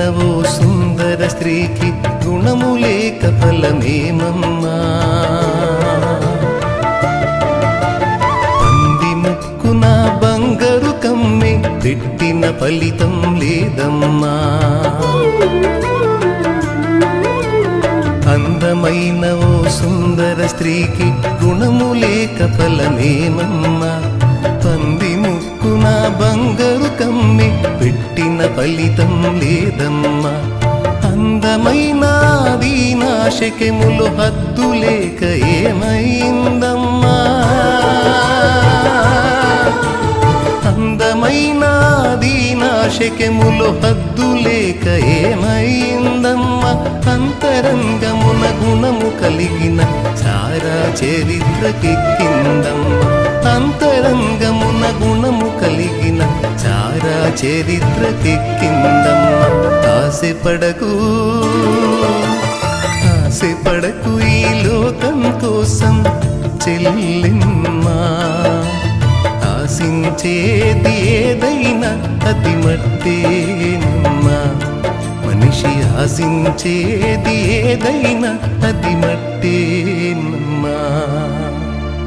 అందమైన ఓ సుందర స్త్రీకి గుణము లేక ఫలమేమమ్మా పంది ముక్కున బంగారు కమ్మి పెట్టిన ఫలితం లేదమ్మా. అందమైన ఓ సుందర స్త్రీకి గుణము లేక ఫలమేమమ్మా పంది ముక్కున బంగారు పెట్టిన ఫలితం లేదమ్మా. అందమైన దీనాశకములు హద్దు లేక ఏమైందమ్మా? అందమైన దీనాశకములు హద్దు లేక ఏమైందమ్మ? అంతరంగమున గుణము కలిగిన సారా చరిత్రకెక్కిందమ్మా. అంతరంగమున గుణము కలిగిన చరిత్రకెక్కిందమ్మ ఆశపడకు. ఆశపడకు ఈ లోకం కోసం చెల్లిమ్మా. ఆశించేది ఏదైనా అది మట్టేనమ్మా. మనిషి ఆశించేది ఏదైనా అది మట్టేనమ్మా.